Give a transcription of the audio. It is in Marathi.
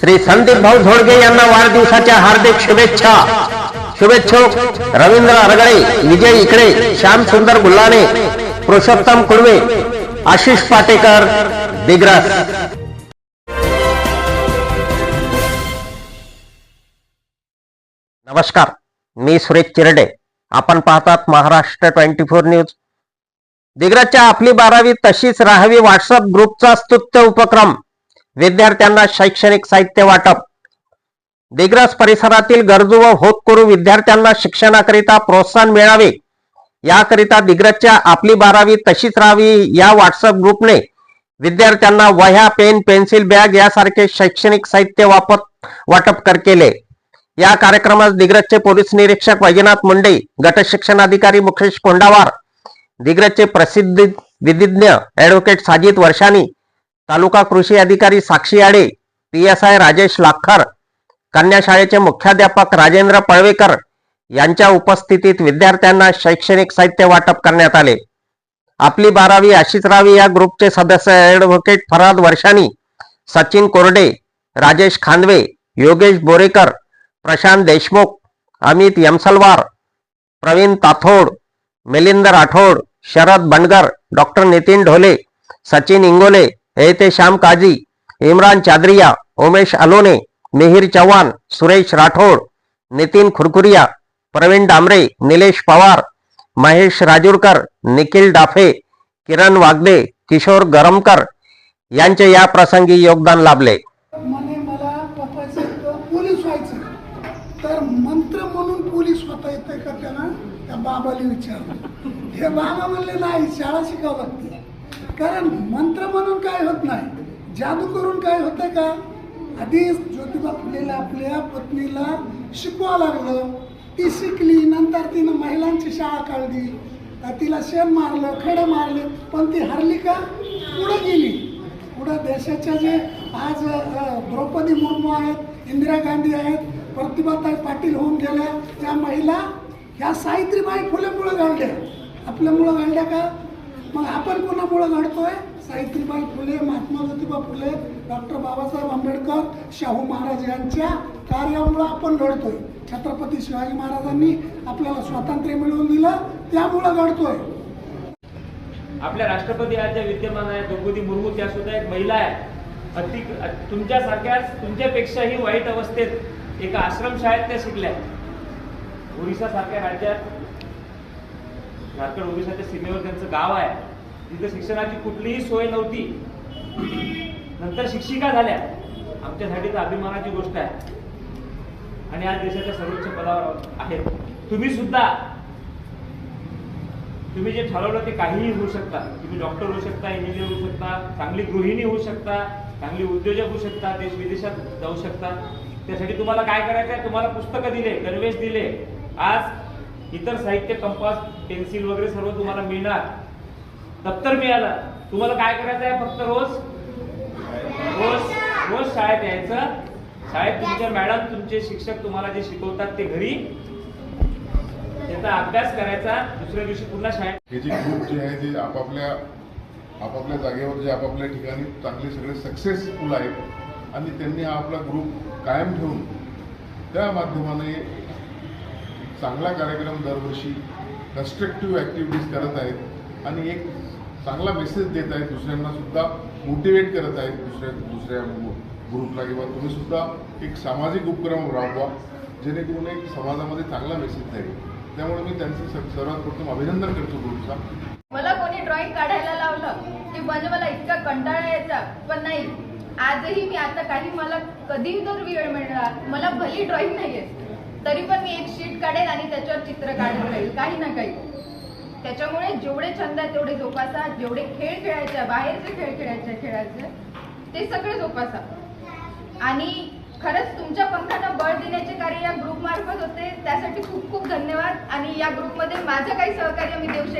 श्री संदीप भाऊ झोडगे यांना वाढदिवसाच्या हार्दिक शुभेच्छा. शुभेच्छुक रवींद्र अरगळे विजय इकडे श्याम सुंदर गुल्लाने पुरुषोत्तम कुडवे आशिष पाटेकर दिग्रस. नमस्कार मी सुरेश चिरडे. आपण पाहतात महाराष्ट्र ट्वेंटी फोर न्यूज. दिग्रजच्या आपली बारावी तशीच राहावी व्हॉट्सअप ग्रुपचा स्तुत्य उपक्रम. विद्यार्थ्यांना शैक्षणिक साहित्य वाटप. दिग्रज परिसरातील गरजू व होतकरू विद्यार्थ्यांना शिक्षणाकरिता प्रोत्साहन मिळावे. याकरिता दिग्रजच्या आपली बारावी तशीच राहावी या व्हॉट्सअप ग्रुपने विद्यार्थ्यांना वह्या पेन पेन्सिल बॅग यासारखे शैक्षणिक साहित्य वापत वाटप कर केले. या कार्यक्रमास दिग्रजचे पोलीस निरीक्षक वैजनाथ मुंडे गट शिक्षणाधिकारी मुकेश कोंडावार दिग्रजचे प्रसिद्ध विधिज्ञ ऍडव्होकेट साजिद वर्षानी तालुका कृषी अधिकारी Sakshi Aade P S I Rajesh Lakhar कन्या शाळेचे मुख्याध्यापक राजेंद्र पळवेकर यांच्या उपस्थितीत विद्यार्थ्यांना शैक्षणिक साहित्य वाटप करण्यात आले. आपली बारावी अशीच रावी या ग्रुपचे सदस्य ऍडव्होकेट फराद वर्षानी सचिन कोरडे राजेश खांदवे योगेश बोरेकर प्रशांत देशमुख अमित यमसलवार प्रवीण ताथोड मिलिंद राठोड शरद बनगर डॉक्टर नितीन ढोले सचिन इंगोले हे ते श्याम काजी इम्रान चादरिया उमेश अलोने मिहिर चव्हाण सुरेश राठोड नितीन खुरकुरिया प्रवीण डांबरे निलेश पवार महेश राजूरकर निखिल डाफे किरण वागदे किशोर गरमकर यांचे या प्रसंगी योगदान लाभले. म्हणे मला पप्पाचं एक पोलीस व्हायचं. तर मंत्र म्हणून पोलीस होता येते का त्याला? त्या बाबाला विचारलं. हे बाबा म्हणले नाही शाळा शिकावं लागते. कारण मंत्र म्हणून काय होत नाही? जादू करून काय होतं का? आधीच ज्योतिबा फुलेला आपल्या पत्नीला शिकवावं लागलं. ती शिकली नंतर तिनं महिलांची शाळा काढली. तिला शेण मारलं खडं मारले पण ती हरली का? पुढं गेली. पुढं देशाच्या जे आज द्रौपदी मुर्मू आहेत इंदिरा गांधी आहेत प्रतिभाताई पाटील होऊन गेल्या त्या महिला ह्या सावित्रीबाई फुलेमुळं घालल्या आपल्यामुळं घालल्या का? मग आपण कोणामुळं घडतोय? सावित्रीबाई फुले महात्मा ज्योतिबा फुले डॉक्टर बाबासाहेब आंबेडकर शाहू महाराज यांच्या कार्यामुळं आपण घडतोय. छत्रपती शिवाजी महाराजांनी आपल्याला स्वातंत्र्य मिळवून दिलं त्यामुळं घडतोय. आपल्या राष्ट्रपती आज ज्या विद्यमान आहे द्रौपदी मुर्मू त्या सुद्धा एक महिला आहे अति तुमच्यासारख्याच तुमच्यापेक्षाही वाईट अवस्थेत एका आश्रमशाळेत त्या शिकल्या ओरिसा सारख्या राज्यात झारखंड ओडिशाच्या सीमेवर त्यांचं गाव आहे. तिथं शिक्षणाची कुठलीही सोय नव्हती. नंतर शिक्षिका झाल्या. आमच्यासाठी तर अभिमानाची गोष्ट आहे. आणि आज देशाच्या सर्वोच्च पदावर आहेत. तुम्ही सुद्धा तुम्ही जे ठरवलं ते काहीही होऊ शकता. तुम्ही डॉक्टर होऊ शकता इंजिनियर होऊ शकता चांगली गृहिणी होऊ शकता चांगली उद्योजक होऊ शकता देश विदेशात जाऊ शकता. त्यासाठी तुम्हाला काय करायचं आहे तुम्हाला पुस्तकं दिले गणवेश दिले. आज इतर साहित्य कंपास पेन्सिल वगैरे सर्व तुम्हाला मिळणार. दप्तर मिळालं. तुम्हाला काय करायचं आहे फक्त रोज? रोज रोज शाळेत यायचं. शाळेत तुमच्या मॅडम तुमचे शिक्षक तुम्हाला जे शिकवतात ते घरी. त्याचा अभ्यास करायचा. दुसऱ्या दिवशी पुन्हा शाळेत. हे जे ग्रुप जे आहे ते आपापल्या आपापल्या जागेवर जे आपापल्या ठिकाणी चांगले सगळे सक्सेसफुल आहेत आणि त्यांनी हा आपला ग्रुप कायम ठेवून त्या माध्यमाने चांगला कार्यक्रम दरवर्षी कन्स्ट्रक्टिव्ह ॲक्टिव्हिटीज करत आहेत आणि एक चांगला मेसेज देत आहेत दुसऱ्यांना सुद्धा मोटिवेट करत आहेत दुसऱ्या दुसऱ्या ग्रुपला किंवा तुम्ही सुद्धा एक सामाजिक उपक्रम राबवा जेणेकरून एक समाजामध्ये चांगला मेसेज जाईल. त्यामुळे मी त्यांचं स- सर्वात प्रथम अभिनंदन करतो ग्रुपचा मला कोणी ड्रॉइंग काढायला लावलं की म्हणजे मला इतका कंटाळा यायचा पण नाही. आजही मी आता काही मला कधी जर वेळ मिळणार. मला भली ड्रॉइंग नाही आहे तरी पण मी एक शीट काढेल आणि त्याच्यावर चित्र काढून राहील. काही ना काही. त्याच्यामुळे जेवढे छंद आहे तेवढे जोपासा जेवढे खेळ खेळायचे बाहेरचे खेळ खेळायचे खेळायचे ते सगळे जोपासा. आणि खरंच तुमच्या पंखांना बळ देण्याचे कार्य या ग्रुप मार्फत होते. त्यासाठी खूप खूप धन्यवाद. आणि या ग्रुपमध्ये माझं काही सहकार्य मी देऊ शकते